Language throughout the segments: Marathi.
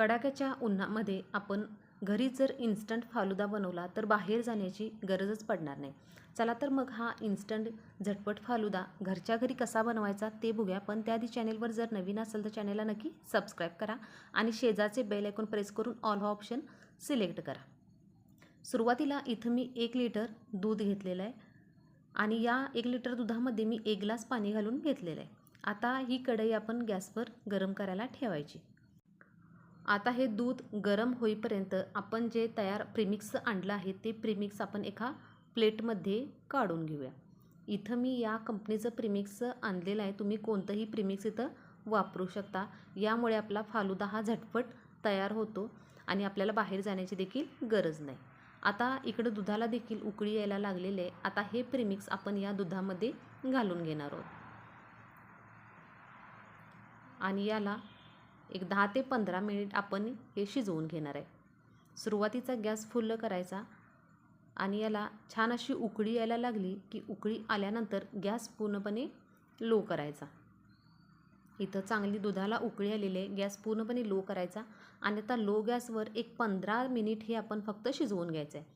कडाक्याच्या उन्हामध्ये आपण घरी जर इन्स्टंट फालुदा बनवला तर बाहेर जाण्याची गरजच पडणार नाही. चला तर मग हा इन्स्टंट झटपट फालुदा घरच्या घरी कसा बनवायचा ते बघूया. पण त्याआधी चॅनेलवर जर नवीन असेल तर चॅनेलला नक्की सबस्क्राईब करा आणि शेजारचे बेल ऐकून प्रेस करून ऑल हा ऑप्शन सिलेक्ट करा. सुरुवातीला इथं मी एक लिटर दूध घेतलेलं आहे आणि या एक लिटर दुधामध्ये मी एक ग्लास पाणी घालून घेतलेलं आहे. आता ही कढई आपण गॅसवर गरम करायला ठेवायची. आता हे दूध गरम होईपर्यंत आपण जे तयार प्रिमिक्स आणलं आहे ते प्रिमिक्स आपण एका प्लेटमध्ये काढून घेऊया. इथं मी या कंपनीचं प्रिमिक्स आणलेलं आहे. तुम्ही कोणतंही प्रिमिक्स इथं वापरू शकता. यामुळे आपला फालुदा हा झटपट तयार होतो आणि आपल्याला बाहेर जाण्याची देखील गरज नाही. आता इकडं दुधाला देखील उकळी यायला लागलेले आहे. आता हे प्रिमिक्स आपण या दुधामध्ये घालून घेणार आहोत. आणि याला एक दहा ते पंधरा मिनिट आपण हे शिजवून घेणार आहे. सुरुवातीचा गॅस फुल्ल करायचा आणि याला छान अशी उकळी यायला लागली की उकळी आल्यानंतर गॅस पूर्णपणे लो करायचा. इथं चांगली दुधाला उकळी आलेली आहे. गॅस पूर्णपणे लो करायचा आणि आता लो गॅसवर एक पंधरा मिनिट हे आपण फक्त शिजवून घ्यायचं आहे.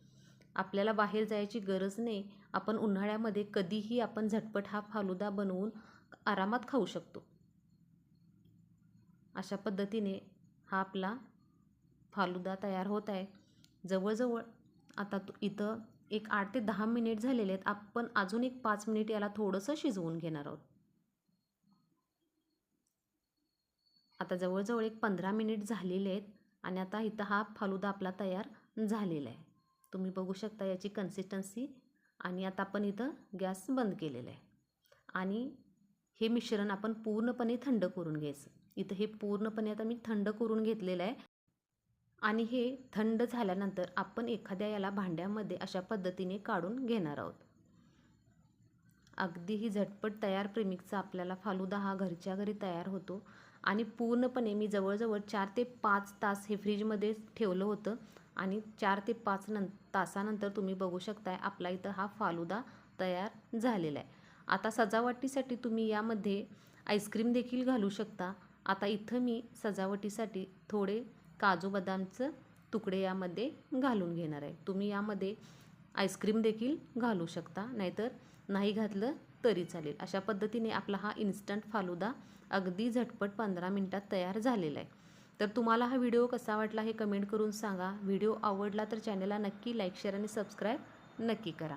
आपल्याला बाहेर जायची गरज नाही. आपण उन्हाळ्यामध्ये कधीही आपण झटपट हा फालुदा बनवून आरामात खाऊ शकतो. अशा पद्धतीने हा आपला फालुदा तयार होत आहे. जवळजवळ आता तो इथं एक आठ ते दहा मिनिट झालेले आहेत. आपण अजून एक पाच मिनिट याला थोडंसं शिजवून घेणार आहोत. आता जवळजवळ एक पंधरा मिनिट झालेले आहेत आणि आता इथं हा फालुदा आपला तयार झालेला आहे. तुम्ही बघू शकता याची कन्सिस्टन्सी आणि आता आपण इथं गॅस बंद केलेला आहे. आणि हे मिश्रण आपण पूर्णपणे थंड करून घ्यायचं. इथं हे पूर्णपणे आता मी थंड करून घेतलेलं आहे. आणि हे थंड झाल्यानंतर आपण एखाद्या याला भांड्यामध्ये अशा पद्धतीने काढून घेणार आहोत. अगदी ही झटपट तयार प्रेमिकचा आपल्याला फालुदा हा घरच्या घरी तयार होतो. आणि पूर्णपणे मी जवळजवळ चार ते पाच तास हे फ्रीजमध्ये ठेवलं होतं. आणि चार ते पाच नं तासानंतर तुम्ही बघू शकताय आपला इथं हा फालुदा तयार झालेला आहे. आता सजावटीसाठी तुम्ही यामध्ये आईस्क्रीम देखील घालू शकता. आता इथं मी सजावटीसाठी थोडे काजू बदामचं तुकडे यामध्ये घालून घेणार आहे. तुम्ही यामध्ये आईस्क्रीम देखील घालू शकता नाहीतर नाही घातलं तरी चालेल. अशा पद्धतीने आपला हा इन्स्टंट फालुदा अगदी झटपट पंधरा मिनटात तयार झालेला आहे. तर तुम्हाला हा व्हिडिओ कसा वाटला हे कमेंट करून सांगा. व्हिडिओ आवडला तर चॅनलला नक्की लाईक शेअर आणि सबस्क्राईब नक्की करा.